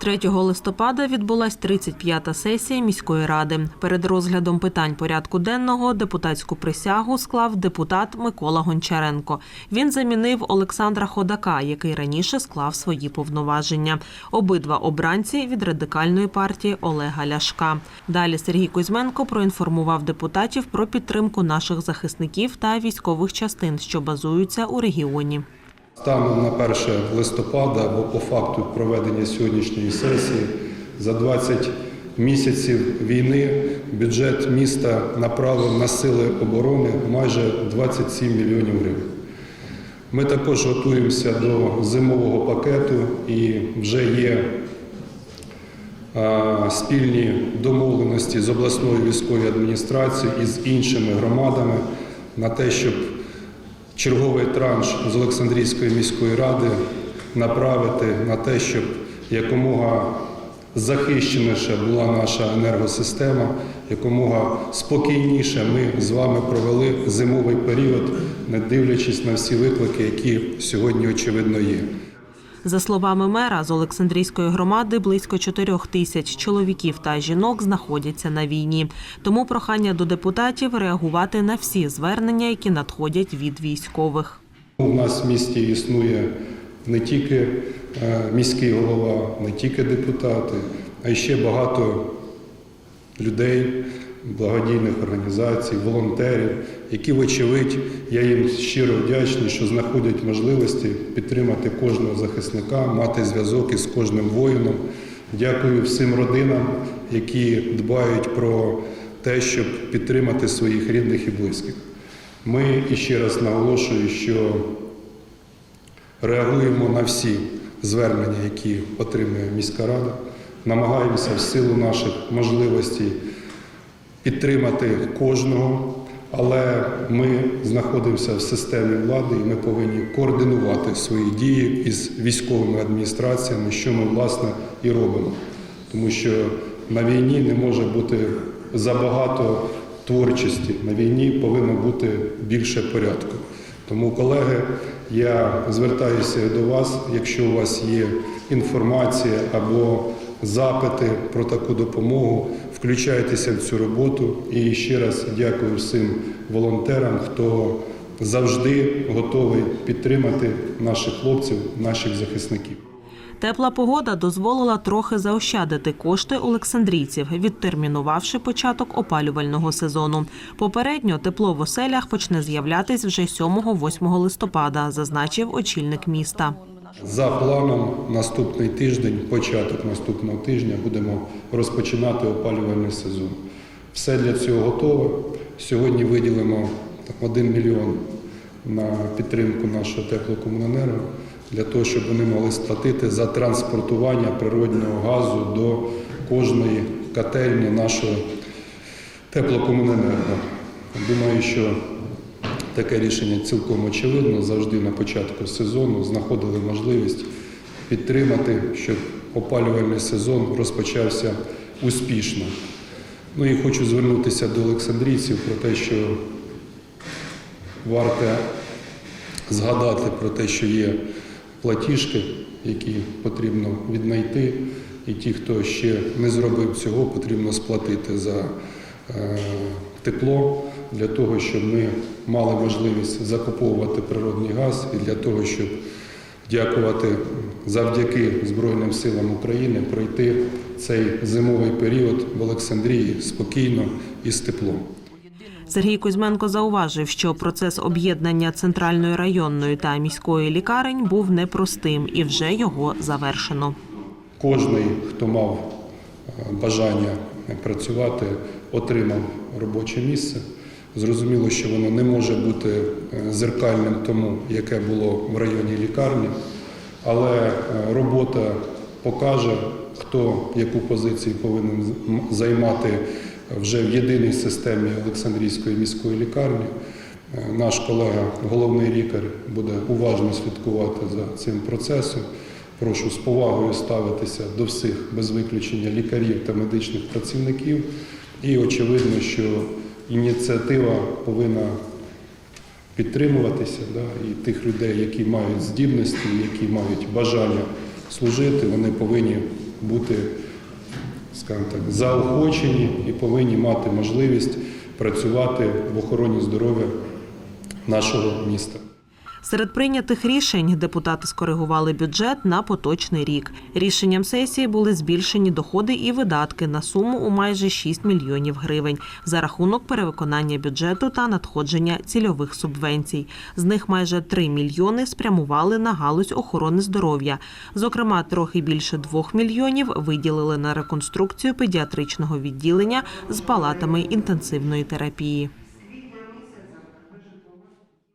3 листопада відбулась 35-та сесія міської ради. Перед розглядом питань порядку денного депутатську присягу склав депутат Микола Гончаренко. Він замінив Олександра Ходака, який раніше склав свої повноваження. Обидва обранці від радикальної партії Олега Ляшка. Далі Сергій Кузьменко проінформував депутатів про підтримку наших захисників та військових частин, що базуються у регіоні. Станом на 1 листопада або по факту проведення сьогоднішньої сесії за 20 місяців війни бюджет міста направив на сили оборони майже 27 мільйонів гривень. Ми також готуємося до зимового пакету і вже є е, спільні домовленості з обласною військовою адміністрацією і з іншими громадами на те, щоб черговий транш з Олександрійської міської ради направити на те, щоб якомога захищеніше була наша енергосистема, якомога спокійніше ми з вами провели зимовий період, не дивлячись на всі виклики, які сьогодні очевидно є. За словами мера, з Олександрійської громади близько 4 тисяч чоловіків та жінок знаходяться на війні. Тому прохання до депутатів реагувати на всі звернення, які надходять від військових. У нас в місті існує не тільки е, міський голова, не тільки депутати, а й ще багато людей, благодійних організацій, волонтерів, які, вочевидь, я їм щиро вдячний, що знаходять можливості підтримати кожного захисника, мати зв'язок із кожним воїном. Дякую всім родинам, які дбають про те, щоб підтримати своїх рідних і близьких. Ми іще раз наголошую, що реагуємо на всі звернення, які отримує міська рада, намагаємося в силу наших можливостей підтримати кожного, але ми знаходимося в системі влади і ми повинні координувати свої дії із військовими адміністраціями, що ми власне і робимо. Тому що на війні не може бути забагато творчості. На війні повинно бути більше порядку. Тому, колеги, я звертаюся до вас, якщо у вас є інформація або запити про таку допомогу, включайтеся в цю роботу. І ще раз дякую всім волонтерам, хто завжди готовий підтримати наших хлопців, наших захисників. Тепла погода дозволила трохи заощадити кошти олександрійців, відтермінувавши початок опалювального сезону. Попередньо тепло в оселях почне з'являтись вже 7-8 листопада, зазначив очільник міста. За планом, наступний тиждень, початок наступного тижня, будемо розпочинати опалювальний сезон. Все для цього готове. Сьогодні виділимо 1 мільйон на підтримку нашого теплокомуненерго для того, щоб вони могли сплатити за транспортування природнього газу до кожної котельні нашого теплокомуненерго. Думаю, що таке рішення цілком очевидно. Завжди на початку сезону знаходили можливість підтримати, щоб опалювальний сезон розпочався успішно. Ну і хочу звернутися до олександрійців про те, що варто згадати про те, що є платіжки, які потрібно віднайти, і ті, хто ще не зробив цього, потрібно сплатити за е, тепло для того, щоб ми мали можливість закуповувати природний газ і для того, щоб дякувати завдяки Збройним силам України пройти цей зимовий період в Олександрії спокійно і з теплом. Сергій Кузьменко зауважив, що процес об'єднання центральної районної та міської лікарень був непростим і вже його завершено. Кожний, хто мав е, бажання працювати, отримав робоче місце. Зрозуміло, що воно не може бути е, зеркальним тому, яке було в районі лікарні, але е, робота покаже, хто яку позицію повинен займати вже в єдиній системі Олександрійської міської лікарні. Е, Наш колега, головний лікар, буде уважно слідкувати за цим процесом. Прошу з повагою ставитися до всіх без виключення лікарів та медичних працівників. І очевидно, що ініціатива повинна підтримуватися, да, і тих людей, які мають здібності, які мають бажання служити, вони повинні бути, так, заохочені і повинні мати можливість працювати в охороні здоров'я нашого міста. Серед прийнятих рішень депутати скоригували бюджет на поточний рік. Рішенням сесії були збільшені доходи і видатки на суму у майже 6 мільйонів гривень за рахунок перевиконання бюджету та надходження цільових субвенцій. З них майже 3 мільйони спрямували на галузь охорони здоров'я. Зокрема, трохи більше 2 мільйонів виділили на реконструкцію педіатричного відділення з палатами інтенсивної терапії.